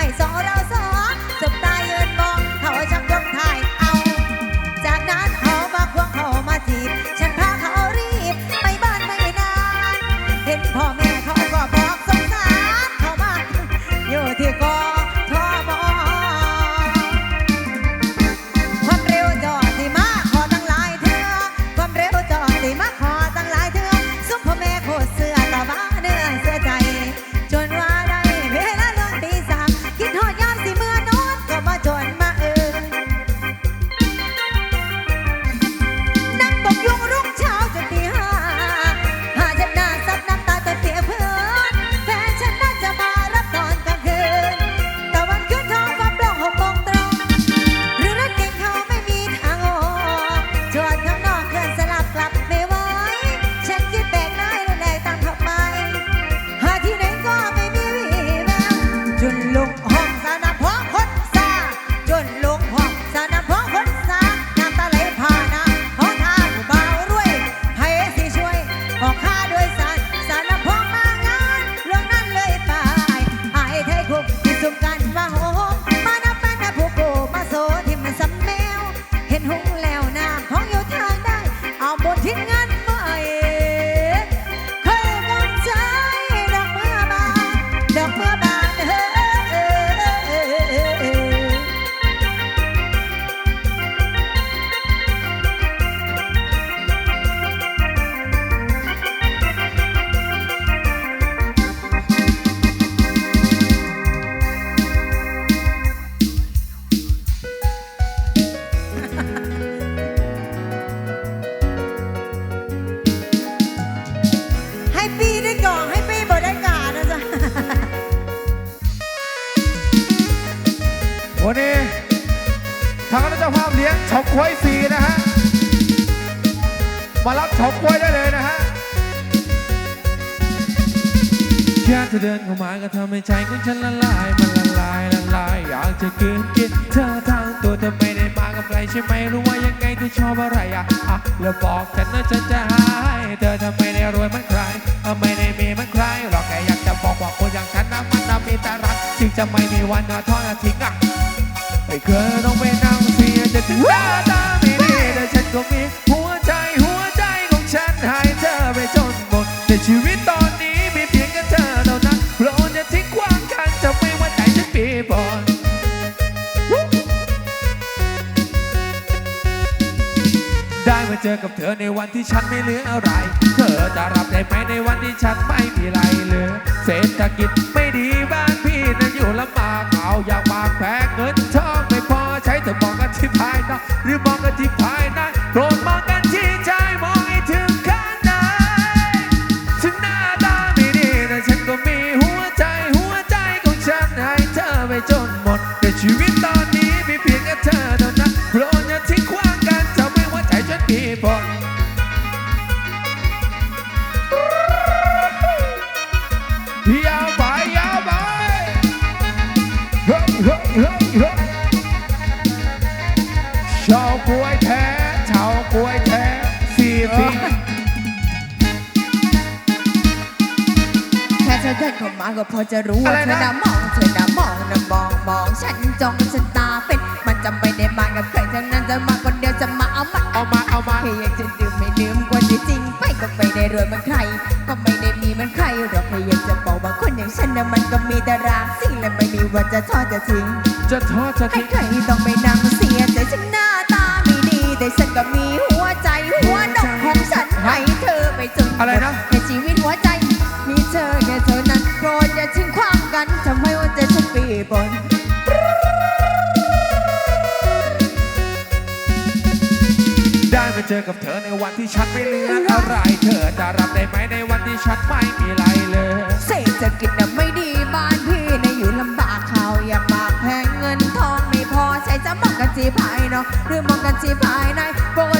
ให้สองเราสอ จาภาพเลี้ยงเฉาก๊วยฟรีนะฮะ มารับเฉาก๊วยได้เลยนะฮะแค่เธอเดินเข้ามาก็ทำให้ใจของฉันละลายมันละลายละลายอยากจะกินกินเธอทางตัวเธอไม่ได้มากับใครใช่ไหมรู้ว่ายังไงเธอชอบอะไรอะอะแล้วบอกฉันนะฉันจะหายเธอทำไมได้รวยมันใครไม่ได้มีมันใครหรอกแค่อยากจะบอกว่าคนอย่างฉันนะมันน่ะมีแต่รักจึงจะไม่มีวันทอดทิ้งอะไม่เคยต้องไป หน้าตาไม่ดีแต่ฉันก็มีหัวใจหัวใจของฉันให้เธอไปจนหมดแต่ชีวิตตอนนี้มีเพียงแค่เธอเท่านั้นโปรดอย่าทิ้งขวางกันจะไม่ว่าใจฉันปีบอลได้มาเจอกับเธอในวันที่ฉันไม่เหลืออะไร เธอจะรับได้ไหมในวันที่ฉันไม่มีอะไรเหลือ เศรษฐกิจไม่ดีบ้านพี่นั้นอยู่ลำบากเอาอยากมากแพงเงินทอ ภายในหรือมองกันที่ภายในโปรดมอ แค่เธอเดินเข้ามาก็พอจะรู้ว่าเธอน่ะมองเธอน่ะมองน่ะมองมองฉันจ้องฉันตาเป็นมันจะไม่ได้มากับใครทั้งนั้นจะมาคนเดียวจะมาเอามันเอามาเอามาแค่อยากจะดื่มไม่ดื่มกว่าที่จริงไปก็ไม่ได้รวยเหมันใคร ก็ไม่ได้มีเหมันใครหรอกแค่อยากจะบอกว่าคนอย่างฉันน่ะมันก็มีแต่รางสิ่งและไม่มีวันจะทอดจะทิ้งจะทอดจะให้ทิ้งใครต้องไปนั่งเสียใจฉันหน้าตาไม่ดีแต่ฉันก็มีหัว กับเธอในวันที่ฉันไม่เหลืออะไร เธอจะรับได้ไหมในวันที่ฉันไม่มีอะไรเลยเศรษฐกิจน่ะไม่ดีบ้านพี่นะอยู่ลำบากข่าวอย่าปากแพงเงินทองไม่พอใช้จะมองกันจีภายนอกหรือมองกันจีภายในโปรดมองกั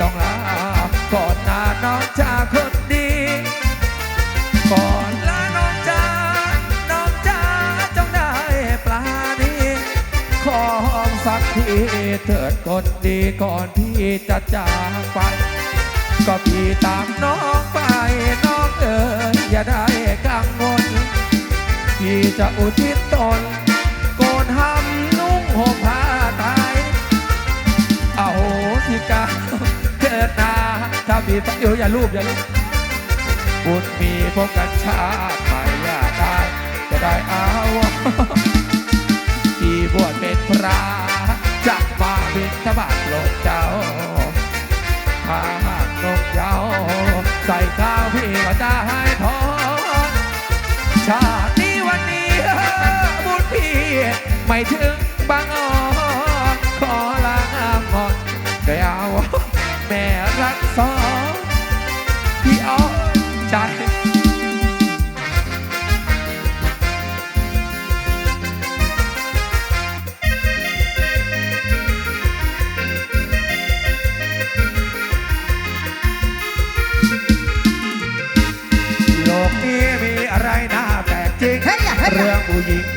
ต้องลาก่อนหน้าน้องจาคนดีก่อนลาน้องจ้าน้องจ้าจงได้ปลานี้ขอหอมสักทีเถิดคนดีก่อนพี่จะจากไป ก็พี่ตามน้องไปน้องเอ๋ยอย่าได้กังวลพี่จะอุทิศตนโกนหำนุ่งห่มผ้าไทยเอาสิกรรมเกิ ดนาถ้ามีพระอยู่อย่าลูบอย่าลูบบุญมีพบกันชาติไปอยากได้จะได้อาวที่บวชเป็นพระจะมาบินทบาทโลกเจ้าถ้าหากนกเจ้า ใส่ข้าวพี่ก็จะให้ทอนชาตินี้วันนี้บุญพี่ไม่ถึงบางอ้อ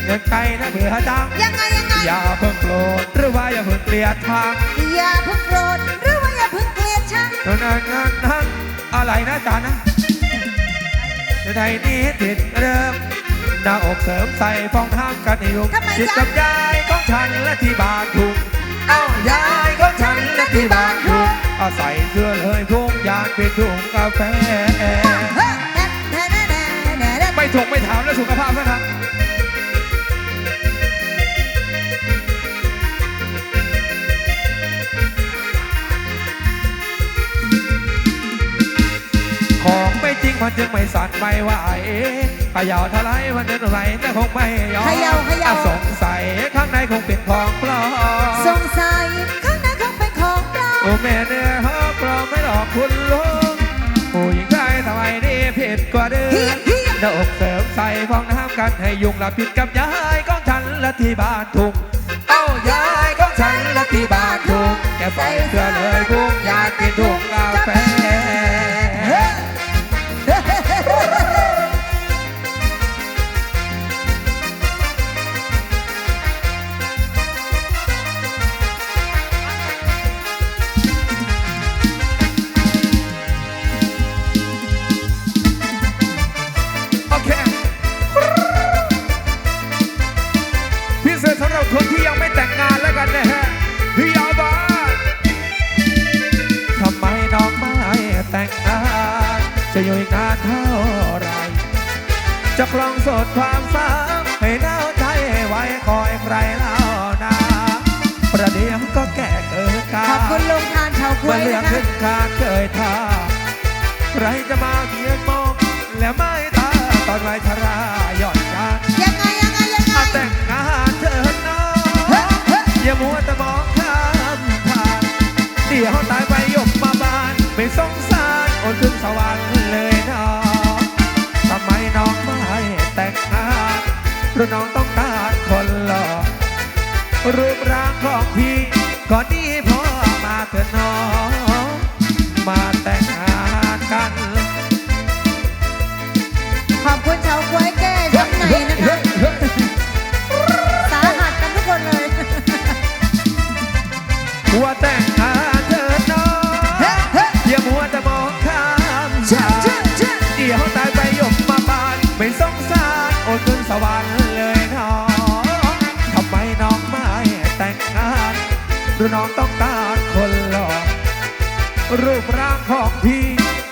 ผู้หญิงเงินใครนะเบื่อจังยังไงยังไงอย่าเพิ่งโกรธหรือว่าอย่าเพิ่งเกลียดทางอย่าเพิ่งโกรธหรือว่าอย่าเพิ่งเกลียดฉันนั่นนั่นนั่นนั่นอะไรนะจ๊ะนะในไทยนี้ติดเริ่มหน้าอกเสริมใส่ฟองน้ำกันให้ยุกทำไมจิตจ๊ะกับยายของฉันและที่บ้านทุกเอ้ายายของฉันและที่บ้านทุกเอาใส่เสื้อเลยพุงยานเป็นถุงกาแฟ มันจึงไม่สั่นไม่ไหวเขย่าทลายมันเดินไหวแต่คงไม่ยอมเขย่าเขย่าอะสงสัยข้างในคงเป็นของปลอมสงสัยข้างในคงเป็นของปลอมโอ้แม่เนี่ยฮะปลอมไม่หลอกคุณลุงผู้หญิงไทยทำไมนี่ผิดกว่าเดิเฮียมเฮียหน้าอกเสริมใส่ฟองน้ำกันให้ยุงละผิดกับยายของฉันและที่บ้านทุ่งเอ้ายายของฉันและที่บ้านทุ่งแกใส่เสื้อเลยพุงยายกินถุง คุณลุงทานเฉาก้วเมื่อยเรื่องนะคะขึ้นคานเคยท่าใครจะมาเบียดมอง และไม่ตาตอนวัยชราหย่อนยานยังไงยังไงยังไงมาแต่งงานเถิดน้องอย่ามัวแต่มองข้ามผ่านเดี๋ยวตายไปยกมาบาน ไม่สงสารอดถึงสวรรค์เลยน้องทำไมน้องไม่แต่งงานหรือน้องต้องการคนหล่อ รูปร่างของพี่ก็ดีพ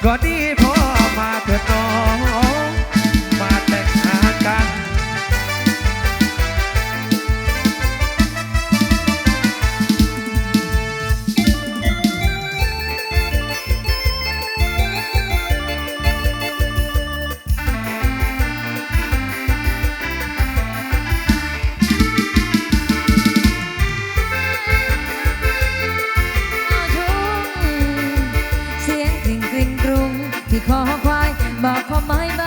ก็ดีพอมาเถิดน้อง บอกความหมายบ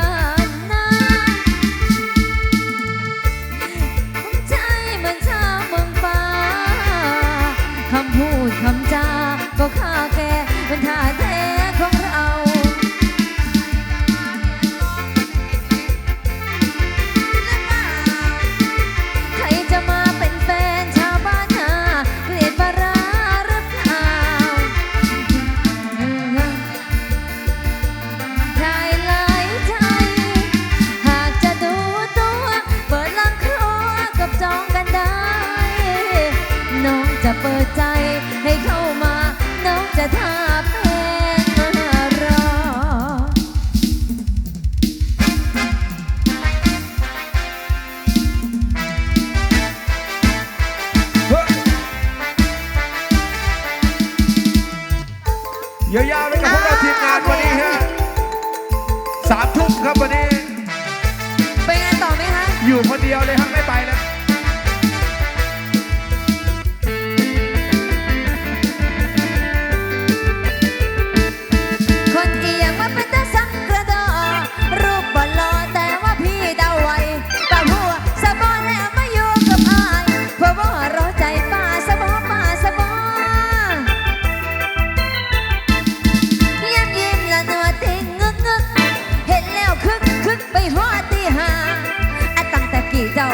อยู่คนเดียวเลยครับไม่ไปนะ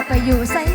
ไปอยู่ใส่